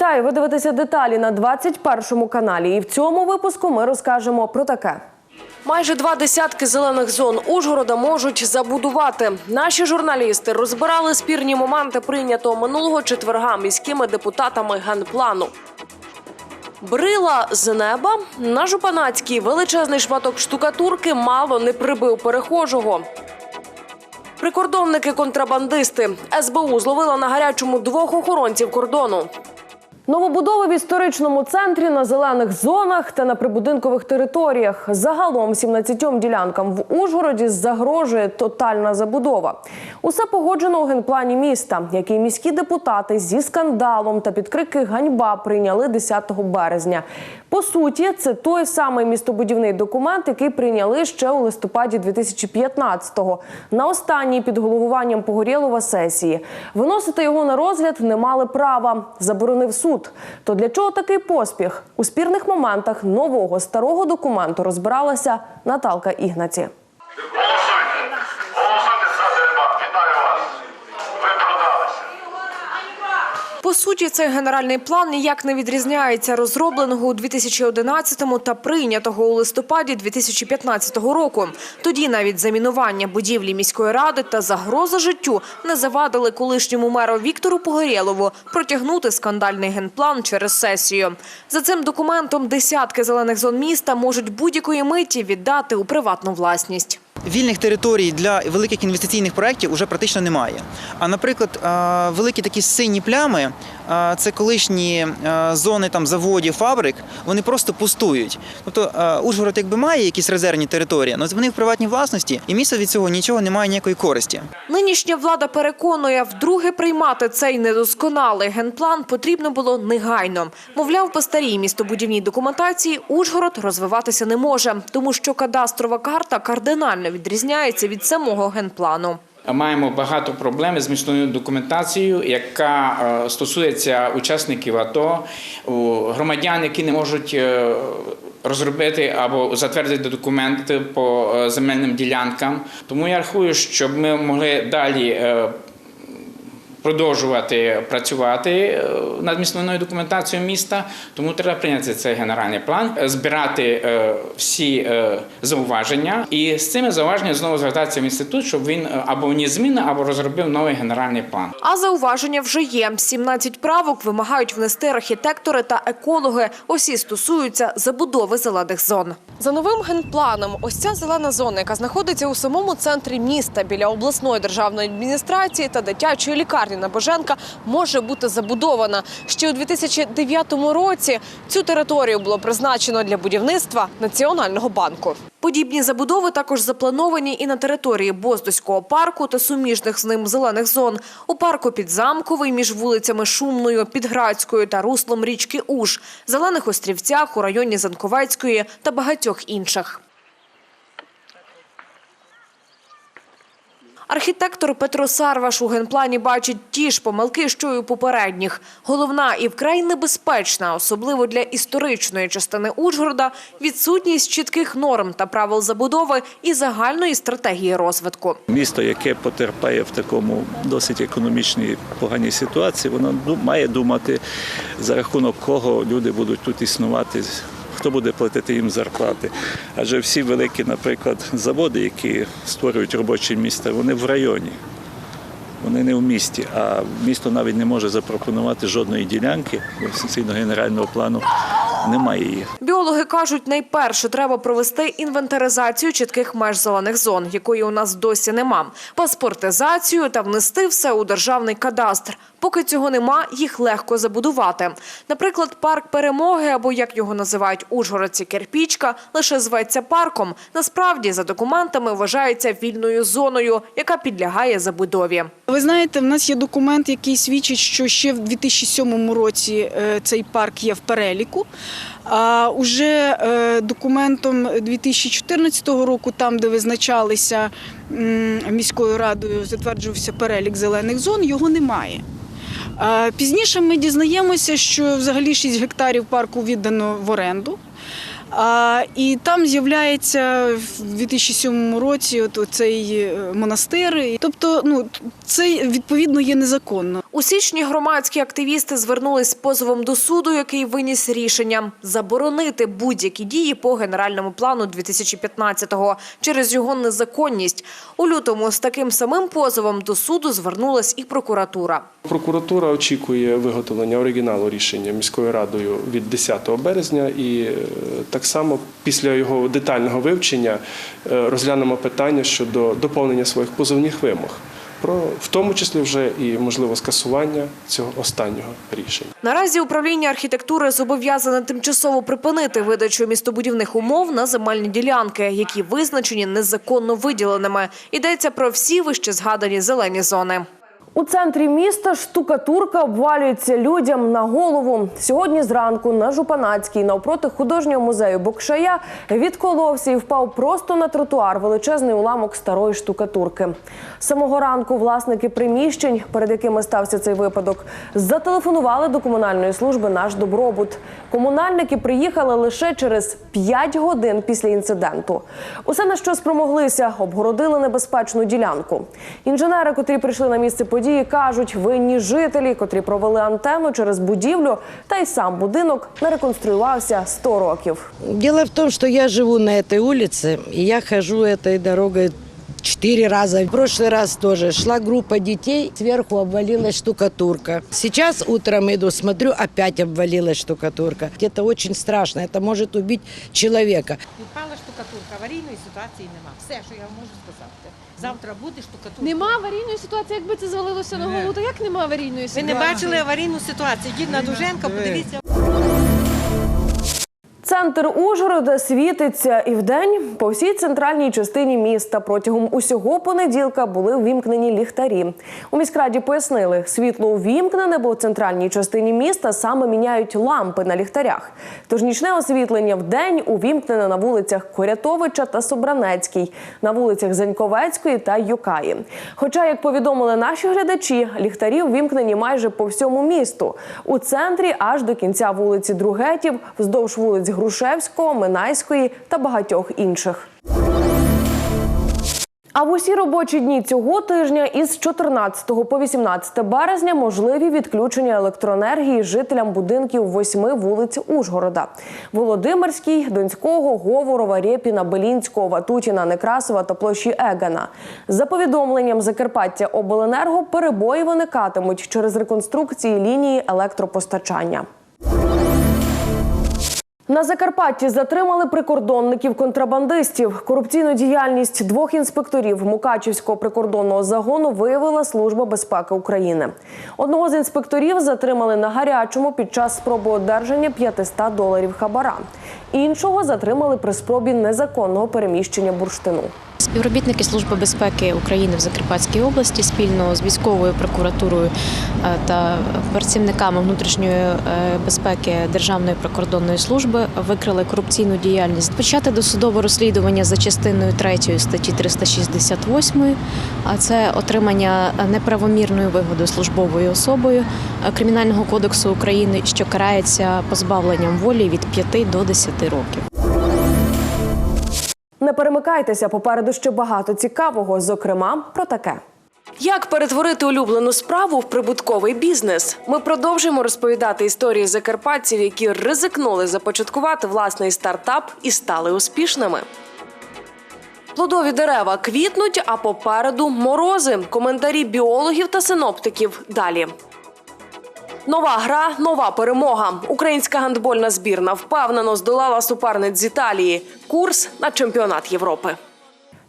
Вітаю! Ви дивитеся деталі на 21 каналі. І в цьому випуску ми розкажемо про таке. Майже два десятки зелених зон Ужгорода можуть забудувати. Наші журналісти розбирали спірні моменти прийнятого минулого четверга міськими депутатами генплану. Брила з неба на Жупанацькій величезний шматок штукатурки мало не прибив перехожого. Прикордонники-контрабандисти СБУ зловила на гарячому двох охоронців кордону. Новобудови в історичному центрі на зелених зонах та на прибудинкових територіях. Загалом 17 ділянкам в Ужгороді загрожує тотальна забудова. Усе погоджено у генплані міста, який міські депутати зі скандалом та під крики ганьба прийняли 10 березня. По суті, це той самий містобудівний документ, який прийняли ще у листопаді 2015-го на останній під головуванням Погорєлова сесії. Виносити його на розгляд не мали права, заборонив суд. То для чого такий поспіх? У спірних моментах нового старого документу розбиралася Наталка Ігнаці. По суті, цей генеральний план ніяк не відрізняється розробленого у 2011-му та прийнятого у листопаді 2015 року. Тоді навіть замінування будівлі міської ради та загроза життю не завадили колишньому меру Віктору Погорєлову протягнути скандальний генплан через сесію. За цим документом десятки зелених зон міста можуть будь-якої миті віддати у приватну власність. Вільних територій для великих інвестиційних проєктів вже практично немає. А наприклад, великі такі сині плями це колишні е, зони там заводів, фабрик, вони просто пустують. Тобто е, Ужгород якби має якісь резервні території, але вони в приватній власності, і місто від цього нічого не має ніякої користі. Нинішня влада переконує, вдруге приймати цей недосконалий генплан потрібно було негайно. Мовляв, по старій містобудівній документації Ужгород розвиватися не може, тому що кадастрова карта кардинально відрізняється від самого генплану. Маємо багато проблем з міжнародною документацією, яка е, стосується учасників АТО, громадян, які не можуть е, розробити або затвердити документи по е, земельним ділянкам. Тому я рахую, щоб ми могли далі. Продовжувати працювати е, над містобудівною документацією міста, тому треба прийняти цей генеральний план, е, збирати е, всі зауваження, і з цими зауваженнями знову звертатися в інститут, щоб він або вніс зміни, або розробив новий генеральний план. А зауваження вже є. 17 правок вимагають внести архітектори та екологи. Усі стосуються забудови зелених зон. За новим генпланом, ось ця зелена зона, яка знаходиться у самому центрі міста біля обласної державної адміністрації та дитячої лікарні на Боженка, може бути забудована. Ще у 2009 році цю територію було призначено для будівництва Національного банку. Подібні забудови також заплановані і на території Боздоського парку та суміжних з ним зелених зон. У парку Підзамковий між вулицями Шумною, Підградською та руслом річки Уж, Зелених Острівцях у районі Занковецької та багатьох інших. Архітектор Петро Сарваш у генплані бачить ті ж помилки, що й у попередніх. Головна і вкрай небезпечна, особливо для історичної частини Ужгорода, відсутність чітких норм та правил забудови і загальної стратегії розвитку. Місто, яке потерпає в такому досить економічній поганій ситуації, воно має думати, за рахунок кого люди будуть тут існувати, хто буде платити їм зарплати. Адже всі великі, наприклад, заводи, які створюють робочі місця, вони в районі. Вони не в місті, а місто навіть не може запропонувати жодної ділянки, бо генерального плану немає її. Біологи кажуть, найперше треба провести інвентаризацію чітких меж зелених зон, якої у нас досі нема, паспортизацію та внести все у державний кадастр. Поки цього нема, їх легко забудувати. Наприклад, парк перемоги або як його називають Ужгородці Керпічка, лише зветься парком. Насправді за документами вважається вільною зоною, яка підлягає забудові. Ви знаєте, в нас є документ, який свідчить, що ще в 2007 році е, цей парк є в переліку. А уже е, документом 2014 року, там, де визначалися міською радою, затверджувався перелік зелених зон, його немає. Пізніше ми дізнаємося, що взагалі 6 гектарів парку віддано в оренду. А, і там з'являється в 2007 році от цей монастир. Тобто, ну це відповідно є незаконно. У січні громадські активісти звернулись з позовом до суду, який виніс рішення заборонити будь-які дії по генеральному плану 2015-го через його незаконність. У лютому з таким самим позовом до суду звернулась і прокуратура. Прокуратура очікує виготовлення оригіналу рішення міською радою від 10 березня, і е, так само після його детального вивчення е, розглянемо питання щодо доповнення своїх позовних вимог, про в тому числі вже і можливо скасування цього останнього рішення. Наразі управління архітектури зобов'язане тимчасово припинити видачу містобудівних умов на земельні ділянки, які визначені незаконно виділеними. Йдеться про всі вище згадані зелені зони. У центрі міста штукатурка обвалюється людям на голову. Сьогодні зранку на Жупанацькій, навпроти художнього музею Бокшая, відколовся і впав просто на тротуар величезний уламок старої штукатурки. Самого ранку власники приміщень, перед якими стався цей випадок, зателефонували до комунальної служби наш добробут. Комунальники приїхали лише через 5 годин після інциденту. Усе на що спромоглися, обгородили небезпечну ділянку. Інженери, котрі прийшли на місце події, кажуть, винні жителі, котрі провели антенну через будівлю, та й сам будинок не реконструювався 100 років. Діло в тому, що я живу на цій вулиці, і я хожу цією дорогой четыре раза. В прошлый раз тоже шла группа детей, сверху обвалилась штукатурка. Сейчас утром иду, смотрю, опять обвалилась штукатурка. Это очень страшно, это может убить человека. Відпала штукатурка, аварійної ситуації нема. Все, що я можу сказати. Завтра буде штукатурка. Нема аварійної ситуації, якби це звалилося на голову, то як нема аварійної Ви ситуації? не бачили аварійну ситуацію. Йдіть на Дуженка, подивіться. Центр Ужгорода світиться і вдень по всій центральній частині міста протягом усього понеділка були увімкнені ліхтарі. У міськраді пояснили, світло увімкнене, бо в центральній частині міста саме міняють лампи на ліхтарях. Тож нічне освітлення вдень увімкнене на вулицях Корятовича та Собранецькій, на вулицях Заньковецької та Юкаї. Хоча, як повідомили наші глядачі, ліхтарі увімкнені майже по всьому місту. У центрі аж до кінця вулиці Другетів, вздовж вулиць Грушевського, Минайської та багатьох інших. А в усі робочі дні цього тижня із 14 по 18 березня можливі відключення електроенергії жителям будинків восьми вулиць Ужгорода: Володимирській, Донського, Говорова, Рєпіна, Белінського, Ватутіна, Некрасова та площі Егана. За повідомленням Закарпаття Обленерго перебої виникатимуть через реконструкції лінії електропостачання. На Закарпатті затримали прикордонників-контрабандистів. Корупційну діяльність двох інспекторів Мукачівського прикордонного загону виявила Служба безпеки України. Одного з інспекторів затримали на гарячому під час спроби одержання 500 доларів хабара. Іншого затримали при спробі незаконного переміщення бурштину. Співробітники Служби безпеки України в Закарпатській області спільно з військовою прокуратурою е, та працівниками внутрішньої е, безпеки Державної прикордонної служби викрили корупційну діяльність. Почати досудове розслідування за частиною 3 статті 368, а це отримання неправомірної вигоди службовою особою е, Кримінального кодексу України, що карається позбавленням волі від 5 до 10 років. Не перемикайтеся, попереду ще багато цікавого, зокрема про таке. Як перетворити улюблену справу в прибутковий бізнес? Ми продовжуємо розповідати історії закарпатців, які ризикнули започаткувати власний стартап і стали успішними. Плодові дерева квітнуть, а попереду морози. Коментарі біологів та синоптиків. Далі. Нова гра, нова перемога. Українська гандбольна збірна впевнено здолала суперниць з Італії. Курс на чемпіонат Європи.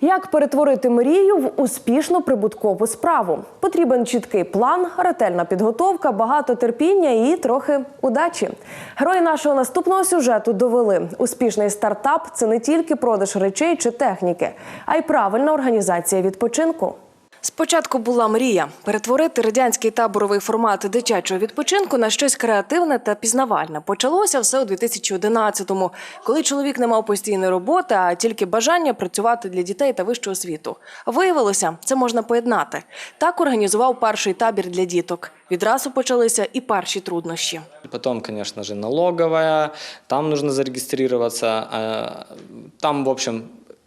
Як перетворити мрію в успішну прибуткову справу? Потрібен чіткий план, ретельна підготовка, багато терпіння і трохи удачі. Герої нашого наступного сюжету довели: успішний стартап це не тільки продаж речей чи техніки, а й правильна організація відпочинку. Спочатку була мрія перетворити радянський таборовий формат дитячого відпочинку на щось креативне та пізнавальне. Почалося все у 2011-му, коли чоловік не мав постійної роботи, а тільки бажання працювати для дітей та вищого світу. Виявилося, це можна поєднати. Так організував перший табір для діток. Відразу почалися і перші труднощі. Потом, конечно же, налоговая, там нужно зарегистрироваться. э, Там, в общем,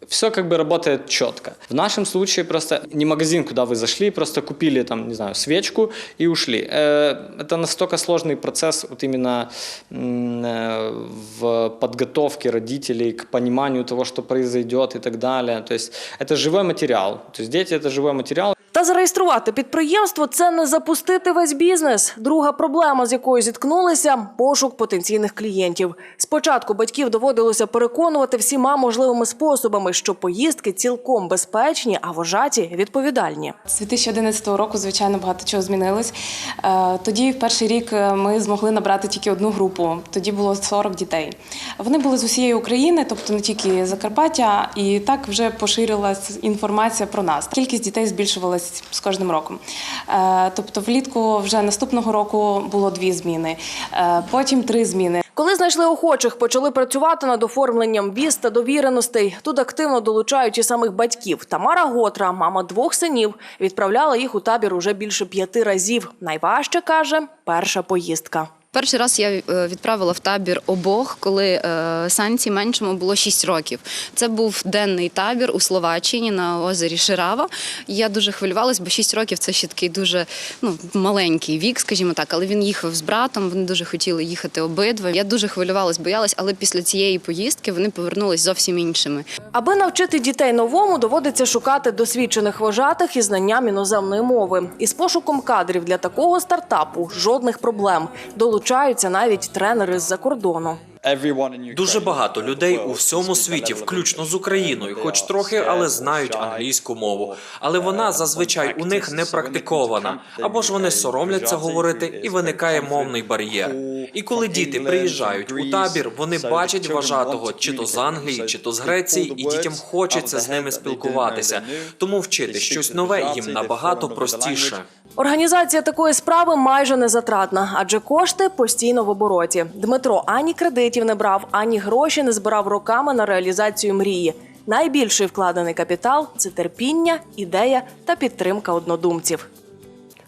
все как бы работает четко. В нашем случае просто не магазин, куда вы зашли, просто купили там, не знаю, свечку и ушли. Э, Это настолько сложный процесс вот именно э, в подготовке родителей к пониманию того, что произойдет и так далее. То есть это живой материал. То есть дети это живой материал. Та зареєструвати підприємство це не запустити весь бізнес. Друга проблема, з якою зіткнулися пошук потенційних клієнтів. Спочатку батьків доводилося переконувати всіма можливими способами, що поїздки цілком безпечні, а вожаті відповідальні. З 2011 року, звичайно, багато чого змінилось. Е, Тоді, в перший рік, е, ми змогли набрати тільки одну групу. Тоді було 40 дітей. Вони були з усієї України, тобто не тільки Закарпаття, і так вже поширилась інформація про нас. Кількість дітей з кожним роком. Е, Тобто, влітку вже наступного року було дві зміни, е, потім три зміни. Коли знайшли охочих, почали працювати над оформленням віз та довіреностей. Тут активно долучають і самих батьків. Тамара Готра, мама двох синів, відправляла їх у табір уже більше п'яти разів. Найважче каже перша поїздка. Перший раз я е, відправила в табір обох, коли е, Санці меншому було 6 років. Це був денний табір у Словаччині на озері Ширава. Я дуже хвилювалась, бо 6 років це ще такий дуже ну, маленький вік, скажімо так. Але він їхав з братом, вони дуже хотіли їхати обидва. Я дуже хвилювалась, боялась, але після цієї поїздки вони повернулись зовсім іншими. Аби навчити дітей новому, доводиться шукати досвідчених вожатих із знанням іноземної мови. Із пошуком кадрів для такого стартапу жодних проблем. Долучаються навіть тренери з-за кордону. Дуже багато людей у всьому світі, включно з Україною, хоч трохи, але знають англійську мову. Але вона зазвичай у них не практикована, або ж вони соромляться говорити, і виникає мовний бар'єр. І коли діти приїжджають у табір, вони бачать вважатого чи то з Англії, чи то з Греції, і дітям хочеться з ними спілкуватися. Тому вчити щось нове їм набагато простіше. Організація такої справи майже не затратна, адже кошти постійно в обороті. Дмитро ані кредитів не брав, ані гроші не збирав роками на реалізацію мрії. Найбільший вкладений капітал це терпіння, ідея та підтримка однодумців.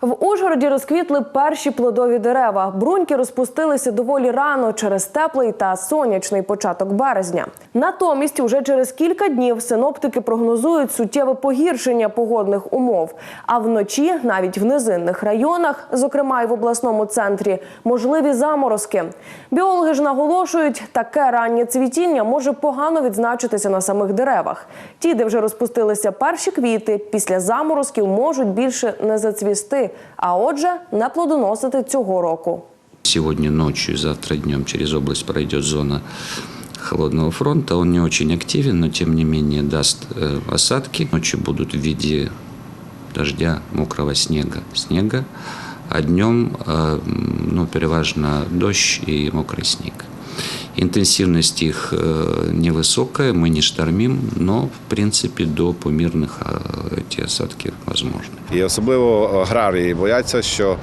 В Ужгороді розквітли перші плодові дерева. Бруньки розпустилися доволі рано через теплий та сонячний початок березня. Натомість, уже через кілька днів синоптики прогнозують суттєве погіршення погодних умов. А вночі, навіть в низинних районах, зокрема й в обласному центрі, можливі заморозки. Біологи ж наголошують, таке раннє цвітіння може погано відзначитися на самих деревах. Ті, де вже розпустилися перші квіти, після заморозків можуть більше не зацвісти, а отже, не плодоносити цього року. Сегодня ночью и завтра днем через область пройдет зона холодного фронта. Он не очень активен, но тем не менее даст э, осадки. Ночью будут в виде дождя, мокрого снега, снега, а днем э, ну, переважно дождь и мокрый снег. Интенсивность их э, невысокая, мы не штормим, но в принципе до помирных э, эти осадки возможны. І особливо аграрії бояться, що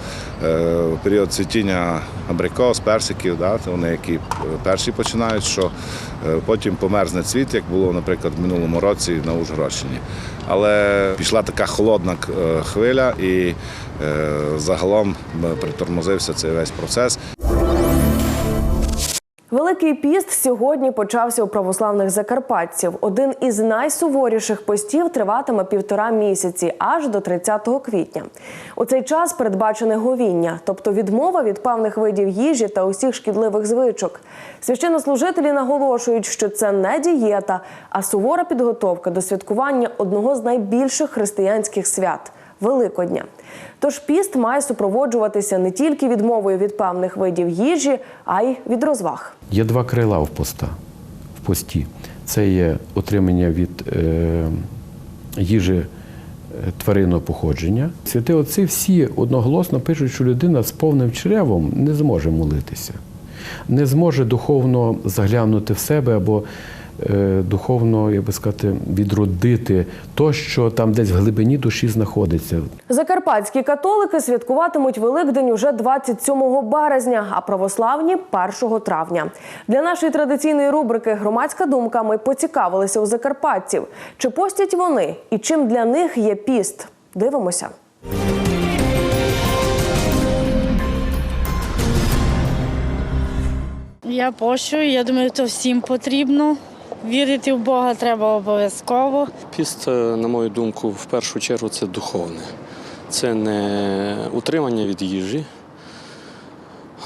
е, в період цвітіння абрикос, персиків, да, то вони які перші починають, що е, потім померзне цвіт, як було, наприклад, в минулому році на Ужгородщині. Але пішла така холодна е, хвиля, і е, загалом е, притормозився цей весь процес. Великий піст сьогодні почався у православних закарпатців. Один із найсуворіших постів триватиме півтора місяці, аж до 30 квітня. У цей час передбачене говіння, тобто відмова від певних видів їжі та усіх шкідливих звичок. Священнослужителі наголошують, що це не дієта, а сувора підготовка до святкування одного з найбільших християнських свят Великодня. Тож піст має супроводжуватися не тільки відмовою від певних видів їжі, а й від розваг. Є два крила в поста в пості. Це є отримання від е, їжі е, тваринного походження. Святі отці всі одноголосно пишуть, що людина з повним чревом не зможе молитися, не зможе духовно заглянути в себе або духовно, як би сказати, відродити то, що там десь в глибині душі знаходиться. Закарпатські католики святкуватимуть Великдень уже 27 березня, а православні 1 травня. Для нашої традиційної рубрики Громадська думка ми поцікавилися у закарпатців, чи постять вони і чим для них є піст. Дивимося. Я пощу, я думаю, це всім потрібно. Вірити в Бога треба обов'язково. Піст, е, на мою думку, в першу чергу це духовне. Це не утримання від їжі,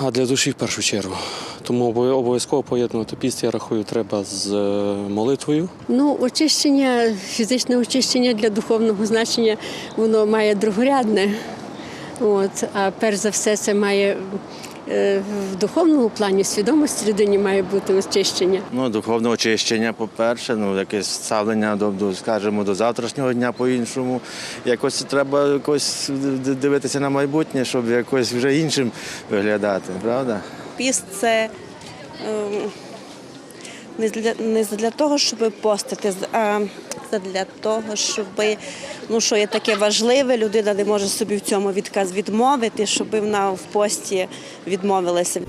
а для душі в першу чергу. Тому обов'язково поєднувати піст, я рахую, треба з е, молитвою. Ну, очищення, фізичне очищення для духовного значення, воно має другорядне. От, а перш за все, це має в духовному плані свідомості людині має бути очищення. Ну, духовне очищення, по-перше, ну, якесь ставлення до, до, скажімо, до завтрашнього дня по-іншому. Якось треба якось дивитися на майбутнє, щоб якось вже іншим виглядати, правда? Піст це ем, не для, не для того, щоб постити, з- а це для того, щоб ну, що є таке важливе, людина не може собі в цьому відказ відмовити, щоб вона в пості відмовилася.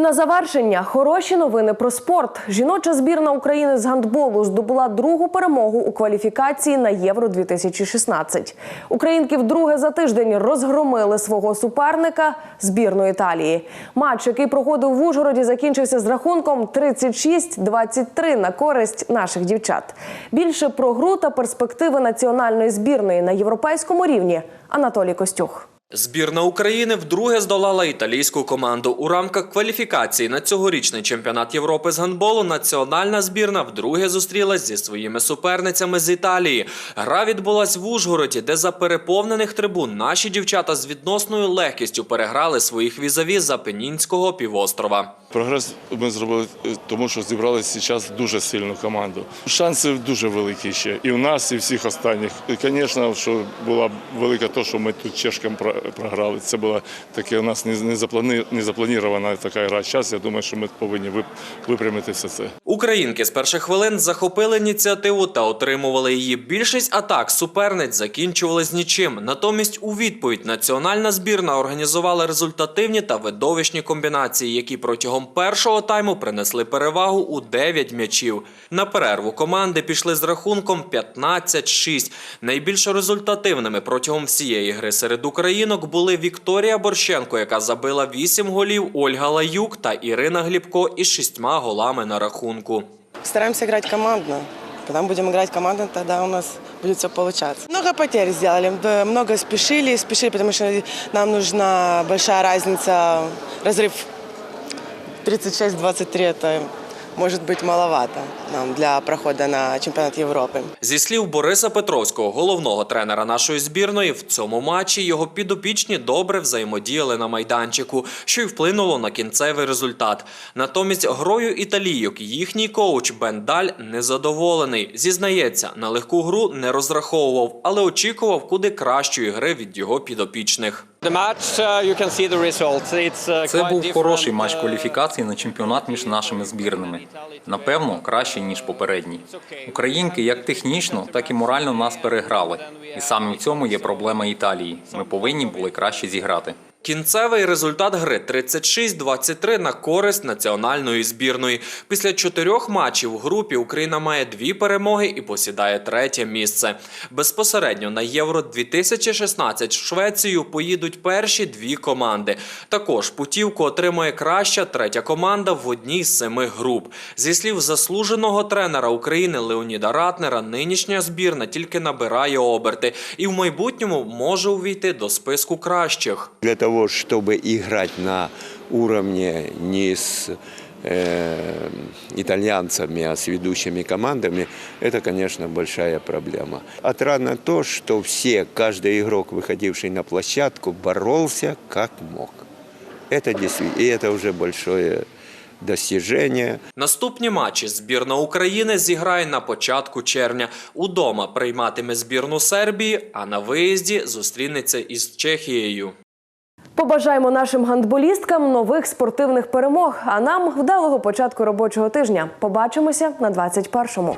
На завершення хороші новини про спорт. Жіноча збірна України з гандболу здобула другу перемогу у кваліфікації на Євро 2016 Українки вдруге за тиждень розгромили свого суперника збірну Італії. Матч, який проходив в Ужгороді, закінчився з рахунком 36-23 на користь наших дівчат. Більше про гру та перспективи національної збірної на європейському рівні Анатолій Костюх. Збірна України вдруге здолала італійську команду у рамках кваліфікації на цьогорічний чемпіонат Європи з гандболу. Національна збірна вдруге зустрілась зі своїми суперницями з Італії. Гра відбулась в Ужгороді, де за переповнених трибун наші дівчата з відносною легкістю переграли своїх візаві за Пенінського півострова. Прогрес ми зробили, е, тому що зібрали зараз дуже сильну команду. Шанси дуже великі ще і в нас, і всіх останніх. І, звісно, що була велика то, що ми тут чешкам про- програли. Це була таке у нас не, запланірована така гра. Зараз я думаю, що ми повинні вип- випрямити все це. Українки з перших хвилин захопили ініціативу та отримували її. Більшість атак суперниць закінчувались нічим. Натомість, у відповідь національна збірна організувала результативні та видовищні комбінації, які протягом першого тайму принесли перевагу у 9 м'ячів. На перерву команди пішли з рахунком 15-6. Найбільш результативними протягом всієї гри серед українок були Вікторія Борщенко, яка забила 8 голів, Ольга Лаюк та Ірина Глібко із шістьма голами на рахунку. Стараемся играть командно. Когда мы будем играть командно, тогда у нас будет все получаться. Много потерь сделали, много спешили, спешили, потому что нам нужна большая разница, разрыв 36-23, это может быть маловато для прохода на чемпионат Европы. Зі слів Бориса Петровського, головного тренера нашої збірної, в цьому матчі його підопічні добре взаємодіяли на майданчику, що й вплинуло на кінцевий результат. Натомість грою італійок їхній коуч Бен Даль незадоволений. Зізнається, на легку гру не розраховував, але очікував куди кращої гри від його підопічних. Це був хороший матч кваліфікації на чемпіонат між нашими збірними. Напевно, кращий ніж попередній. Українки як технічно, так і морально нас переграли. І саме в цьому є проблема Італії. Ми повинні були краще зіграти. Кінцевий результат гри 36-23 на користь національної збірної. Після чотирьох матчів у групі Україна має дві перемоги і посідає третє місце. Безпосередньо на Євро 2016 в Швецію поїдуть перші дві команди. Також путівку отримує краща третя команда в одній з семи груп. Зі слів заслуженого тренера України Леоніда Ратнера, нинішня збірна тільки набирає оберти і в майбутньому може увійти до списку кращих. Для того, чтобы играть на уровне не с э, итальянцами, а с ведущими командами, это, конечно, большая проблема. Отрадно то, что все, каждый игрок, выходивший на площадку, боролся как мог. Это действительно, и это уже большое достижение. Наступні матчі збірна України зіграє на початку червня. Удома прийматиме збірну Сербії, а на виїзді зустрінеться із Чехією. Побажаємо нашим гандболісткам нових спортивних перемог. А нам вдалого початку робочого тижня. Побачимося на 21-му.